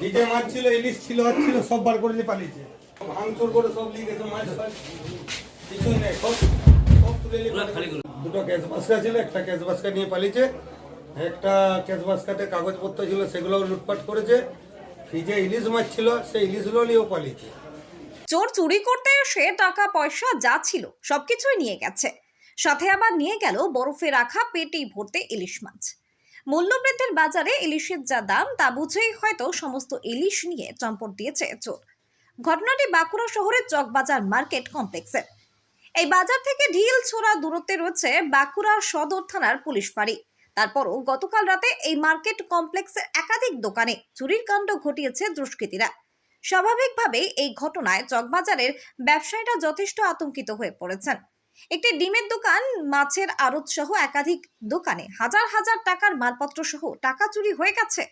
DJ মাছ ছিল ইলিশ ছিল আর ছিল সব বার করে নিয়ে পালিয়েছে। ভাঙচুর করে সব নিয়ে গেছে মাছ কিছুই নেই সব সব তুলে দুটো ক্যাশ বাস্কা ছিল একটা ক্যাশ বাস্কা নিয়ে পালিয়েছে। একটা ক্যাশ বাস্কাতে কাগজপত্র ছিল সেগুলোও লুটপাট করেছে। ফ্রিজে ইলিশ মাছ ছিল সেই ইলিশগুলো নিয়েও পালিয়েছে। চোর চুরি করতে এসে টাকা পয়সা যা ছিল সবকিছুই নিয়ে গেছে। সাথে আবার নিয়ে গেল বরফে রাখা পেটি ভর্তি ইলিশ মাছ। মূল্যবৃদ্ধির বাজারে ইলিশের যা দাম, তা বুঝেই হয়তো সমস্ত ইলিশ নিয়ে চম্পট দিয়েছে চোর। ঘটনাটি বাঁকুড়া শহরের চকবাজার মার্কেট কমপ্লেক্সের এই বাজার থেকে ঢিল ছোড়া দূরত্বে রয়েছে বাঁকুড়া সদর থানার পুলিশ ফাঁড়ি। তারপরও গতকাল রাতে এই মার্কেট কমপ্লেক্সের একাধিক দোকানে চুরির কাণ্ড ঘটিয়েছে দুষ্কৃতীরা। স্বাভাবিকভাবেই এই ঘটনায় চকবাজারের ব্যবসায়ীরা যথেষ্ট আতঙ্কিত হয়ে পড়েছেন। একটি ডিমের দোকান, মাছের আড়ত সহ একাধিক দোকানে হাজার হাজার টাকার মালপত্র সহ টাকা চুরি হয়ে গেছে।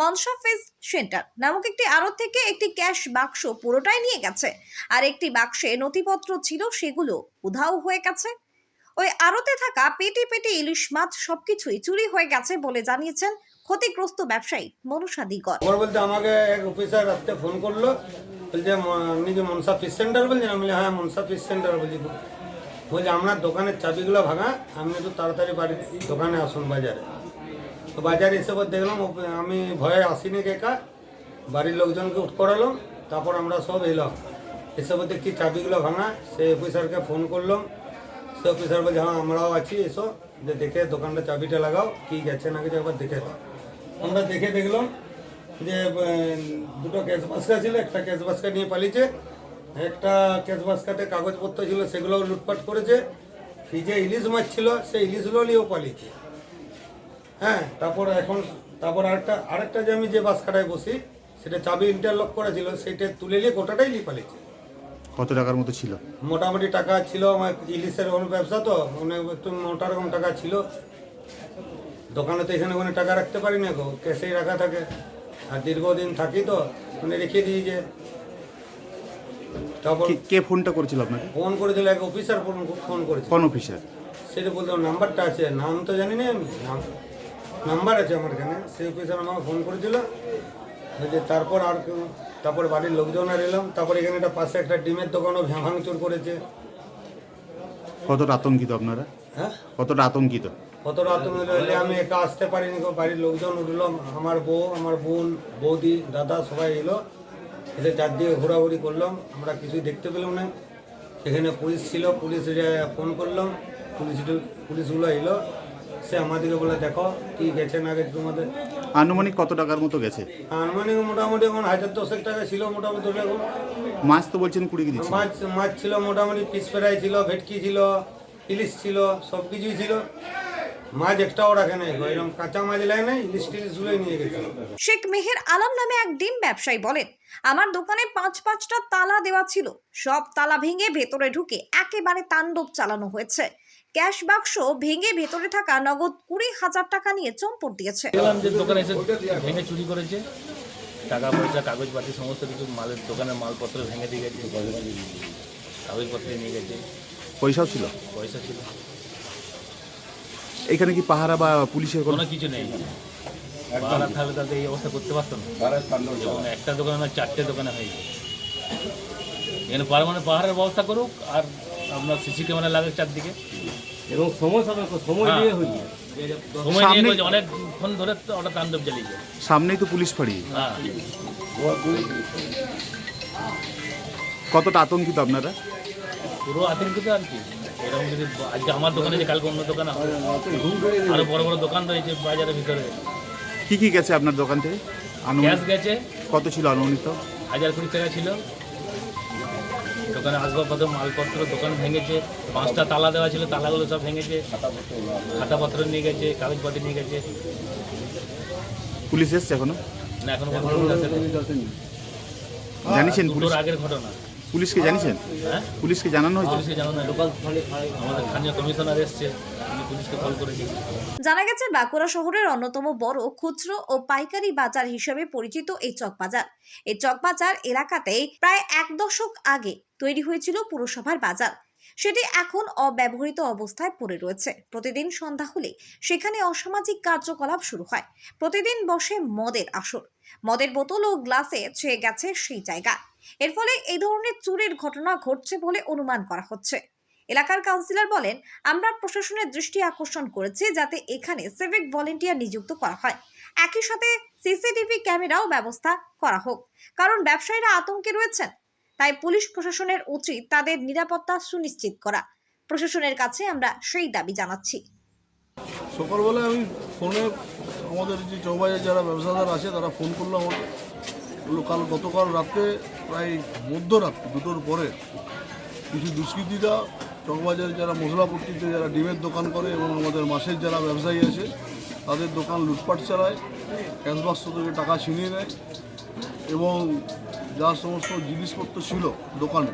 মনসা ফিস সেন্টার নামক একটি আড়ত থেকে একটি ক্যাশ বাক্স পুরোটাই নিয়ে গেছে আর একটি বাক্সে নথিপত্র ছিল সেগুলো উধাও হয়ে গেছে। ওই আড়তে থাকা পেটি পেটি ইলিশ মাছ সবকিছুই চুরি হয়ে গেছে বলে জানিয়েছেন ক্ষতিগ্রস্ত ব্যবসায়ী মনুষা দিগর খবর বলতে আমাকে এক অফিসার রাত্রে ফোন করল, বলছে আপনি কি মনসা ফিশ সেন্টার বলছেন? আমি হ্যাঁ মনসা ফিশ সেন্টার বলছি। বলছে আপনার দোকানের চাবিগুলো ভাঙা আপনি একটু তাড়াতাড়ি বাড়ির দোকানে আসুন বাজারে। তো বাজারে এসে দেখলাম আমি ভয়ে আসিনি একা, বাড়ির লোকজনকে উঠ করালাম তারপর আমরা সব এলাম। এসে পর দেখছি চাবিগুলো ভাঙা? সে অফিসারকে ফোন করলাম। সে অফিসার বলছে হ্যাঁ আমরাও আছি, এসো। যে দেখে দোকানটা চাবিটা লাগাও, কি গেছে না গেছে, একবার দেখে দাও। আমরা দেখে দেখলাম যে দুটো ক্যাশ বাস্কা ছিল, একটা ক্যাশ বাস্কা নিয়ে পালিয়েছে। একটা ক্যাশ বাস্কাতে কাগজপত্র ছিল সেগুলোও লুটপাট করেছে। ফ্রিজে ইলিশ মাছ ছিল সেই ইলিশগুলো নিয়েও পালিয়েছে। হ্যাঁ তারপর এখন তারপর আরেকটা আরেকটা যে আমি যে বাস্কাটায় বসি সেটা চাবি ইন্টারলক করা ছিল সেটা তুলে নিয়ে গোটাটাই নিয়ে পালিয়েছে। কত টাকার মতো ছিল? মোটামুটি টাকা ছিল আমার ইলিশের কোনো ব্যবসা তো মানে একটু মোটা রকম টাকা ছিল। দোকানে তো এখানে কোনো টাকা রাখতে পারি না গো ক্যাশেই রাখা থাকে। আর দীর্ঘদিন থাকি তো মানে রেখে দিই যে কে- কে ফোনটা করেছিল আপনাকে? ফোন করেছিল এক অফিসার ফোন ফোন করেছিল। কোন অফিসার? সেটা বলতে নাম্বারটা আছে নাম তো জানি না আমি। নাম নাম্বার আছে আমার এখানে। সেই অফিসার আমাকে ফোন করেছিল। যে তারপর আর কেউ- তারপর বাড়ির লোকজন আর এলাম। তারপর এখানে একটা পাশে একটা ডিমের দোকানও ভ্যাঁ ভাঙচুর করেছে। কতটা আতঙ্কিত আপনারা? হ্যাঁ? কতটা আতঙ্কিত? কত রাত হলে আমি একা আসতে পারিনি গো বাড়ির লোকজন উঠল আমার বউ আমার বোন বৌদি দাদা সবাই এলো। এসে চারদিকে ঘোরাঘুরি করলাম আমরা কিছুই দেখতে পেলাম না। সেখানে পুলিশ ছিল পুলিশ ফোন করলাম পুলিশ পুলিশগুলো এলো সে আমাদেরকে বলে দেখো কি গেছে না গেছে তোমাদের? আনুমানিক কত টাকার মতো গেছে? আনুমানিক মোটামুটি এখন হাজার দশেক টাকা ছিল মোটামুটি এখন। মাছ তো বলছেন কুড়ি কেজি মাছ মাছ ছিল মোটামুটি পিস ফ্রাই ছিল ভেটকি ছিল ইলিশ ছিল সব কিছুই ছিল। মাছ একটাও রাখে নাই এরকম কাঁচা মাছ লাগে নাই ইলিশ টিলিশগুলোই নিয়ে গেছিল শেখ মেহের আলম নামে এক ডিম ব্যবসায়ী বলেন আমার দোকানে পাঁচ পাঁচটা তালা দেওয়া ছিল। সব তালা ভেঙে ভেতরে ঢুকে একেবারে তাণ্ডব চালানো হয়েছে। ক্যাশ বাক্স ভেঙে ভেতরে থাকা নগদ কুড়ি হাজার টাকা নিয়ে চম্পট দিয়েছে। যে দোকানে এসে ভেঙে চুরি করেছে। টাকা পয়সা কাগজপাতি সমস্ত কিছু মালের দোকানের মালপত্র ভেঙে দিয়ে গেছে। কাগজপত্র নিয়ে গেছে। পয়সাও ছিল? পয়সা ছিল। এখানে কি পাহারা বা পুলিশের কোনো কিছু নেই। পাড়া থাকলে তাদের এই অবস্থা করতে পারতো না। যেমন একটা দোকানে না চারটে দোকানে হয়ে যায়। এখানে পারমানেন্ট পাহাড়ের ব্যবস্থা করুক আর আপনার সিসি ক্যামেরা লাগাক চারদিকে। এবং সময় সাপেক্ষ সময় হ্যাঁ। নিয়ে হয়েছে সময় নিয়ে অনেকক্ষণ ধরে তো ওটা তাণ্ডব চালিয়েছে সামনেই তো পুলিশ ফাঁড়ি হ্যাঁ। কতটা আতঙ্কিত আপনারা? পুরো আতঙ্কিত আর কি। এরকম যদি আজকে আমার দোকানে যে কালকে অন্য দোকানে আরও বড় বড় দোকান রয়েছে বাজারের ভিতরে। কি কি গেছে আপনার দোকান থেকে? গ্যাস গেছে। কত ছিল আনুমানিক হাজার কুড়ি টাকা ছিল। দোকানে আসবাবপত্র মালপত্র দোকান ভেঙেছে। পাঁচটা তালা দেওয়া ছিল তালাগুলো সব ভেঙেছে। খাতাপত্র নিয়ে গেছে কাগজপত্র নিয়ে গেছে। পুলিশ এসছে এখনও? না এখন জানিয়েছেন পুলিশ? আগের ঘটনা। পুলিশকে জানিয়েছেন? হ্যাঁ? পুলিশকে জানানো হয়েছে? পুলিশকে জানো না আমাদের স্থানীয় কমিশনার এসছে উনি পুলিশকে কল করেছি জানা গেছে বাঁকুড়া শহরের অন্যতম বড় খুচরো ও পাইকারি বাজার হিসেবে পরিচিত এই চকবাজার এই চকবাজার এলাকাতে প্রায় এক দশক আগে তৈরি হয়েছিল পুরসভার বাজার। সেটি এখন অব্যবহৃত অবস্থায় পড়ে রয়েছে। প্রতিদিন সন্ধ্যা হলে সেখানে অসামাজিক কার্যকলাপ শুরু হয়। প্রতিদিন বসে মদের আসর। মদের বোতল ও গ্লাসে ছেয়ে গেছে সেই জায়গা। এর ফলে এই ধরনের চুরির ঘটনা ঘটছে বলে অনুমান করা হচ্ছে। এলাকার কাউন্সিলর বলেন, আমরা প্রশাসনের দৃষ্টি আকর্ষণ করেছি যাতে এখানে সিভিক ভলেন্টিয়ার নিযুক্ত করা হয়। একই সাথে সিসিটিভি ক্যামেরাও ব্যবস্থা করা হোক, কারণ ব্যবসায়ীরা আতঙ্কে রয়েছেন। তাই পুলিশ প্রশাসনের উচিত তাদের নিরাপত্তা সুনিশ্চিত করা। প্রশাসনের কাছে আমরা সেই দাবি জানাচ্ছি। সকালবেলায় আমি ফোনে আমাদের যে চৌবাজার যারা ব্যবসাদার আছে তারা ফোন করল আমাকে। কাল গতকাল রাতে প্রায় মধ্যরাত্রি, দুটোর পরে কিছু দুষ্কৃতীরা, চকবাজারে যারা মশলাপট্টিতে যারা ডিমের দোকান করে এবং আমাদের মাসের যারা ব্যবসায়ী আছে, তাদের দোকান লুটপাট চালায় ক্যাশবাক্স থেকে টাকা ছিনিয়ে নেয় এবং যা সমস্ত জিনিসপত্র ছিল দোকানে,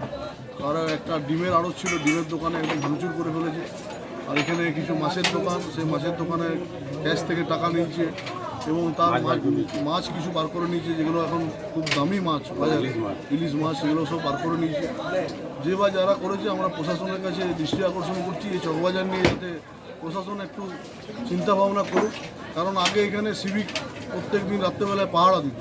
তারা একটা ডিমের আড়ত ছিল, ডিমের দোকানে একদম ভাঙচুর করে ফেলেছে। আর এখানে কিছু মাছের দোকান, সেই মাছের দোকানে ক্যাশ থেকে টাকা নিয়েছে। এবং তার মাছ- কিছু বার করে নিয়েছে যেগুলো এখন খুব দামি মাছ বাজারে। ইলিশ মাছ। সেগুলো সব বার করে নিয়েছে। যে বা যারা করেছে আমরা প্রশাসনের কাছে দৃষ্টি আকর্ষণ করছি এই চকবাজার নিয়ে যাতে প্রশাসন একটু চিন্তা ভাবনা করুক। কারণ আগে এখানে সিভিক প্রত্যেক দিন রাত্রেবেলায় পাহাড়া দিত।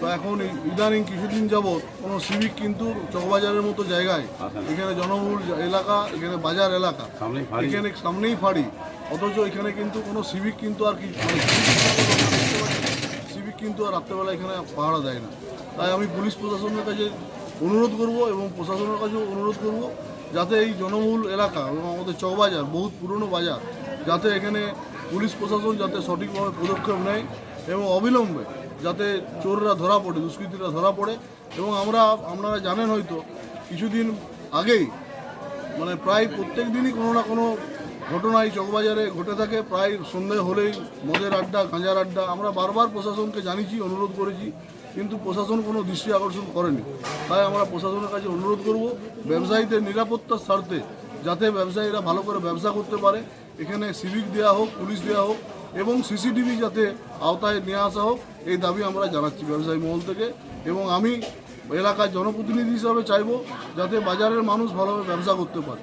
তো এখন ইদানিং কিছুদিন যাবৎ কোনো সিভিক কিন্তু চকবাজারের মতো জায়গায় এখানে জনবহুল এলাকা এখানে বাজার এলাকা এখানে সামনেই ফাড়ি। অথচ এখানে কিন্তু কোনো সিভিক কিন্তু আর কি কিন্তু আর রাত্রেবেলা এখানে পাহারা দেয় না। তাই আমি পুলিশ প্রশাসনের কাছে অনুরোধ করব এবং প্রশাসনের কাছেও অনুরোধ করব যাতে এই জনবহুল এলাকা এবং আমাদের চকবাজার বহুত পুরনো বাজার, যাতে এখানে পুলিশ প্রশাসন যাতে সঠিকভাবে পদক্ষেপ নেয় এবং অবিলম্বে যাতে চোররা ধরা পড়ে, দুষ্কৃতীরা ধরা পড়ে এবং আমরা, আপনারা জানেন হয়তো, কিছুদিন আগেই মানে প্রায় প্রত্যেক দিনই কোনো না কোনো ঘটনা এই চকবাজারে ঘটে থাকে। প্রায় সন্ধে হলেই মদের আড্ডা, গাঁজার আড্ডা। আমরা বারবার প্রশাসনকে জানিয়েছি, অনুরোধ করেছি, কিন্তু প্রশাসন কোনো দৃষ্টি আকর্ষণ করেনি। তাই আমরা প্রশাসনের কাছে অনুরোধ করব, ব্যবসায়ীদের নিরাপত্তার স্বার্থে যাতে ব্যবসায়ীরা ভালো করে ব্যবসা করতে পারে। এখানে সিভিক দেওয়া হোক, পুলিশ দেওয়া হোক, এবং সিসিটিভি যাতে আওতায় নিয়ে আসা হোক, এই দাবি আমরা জানাচ্ছি ব্যবসায়ী মহল থেকে। এবং আমি এলাকার জনপ্রতিনিধি হিসাবে চাইব, যাতে বাজারের মানুষ ভালোভাবে ব্যবসা করতে পারে।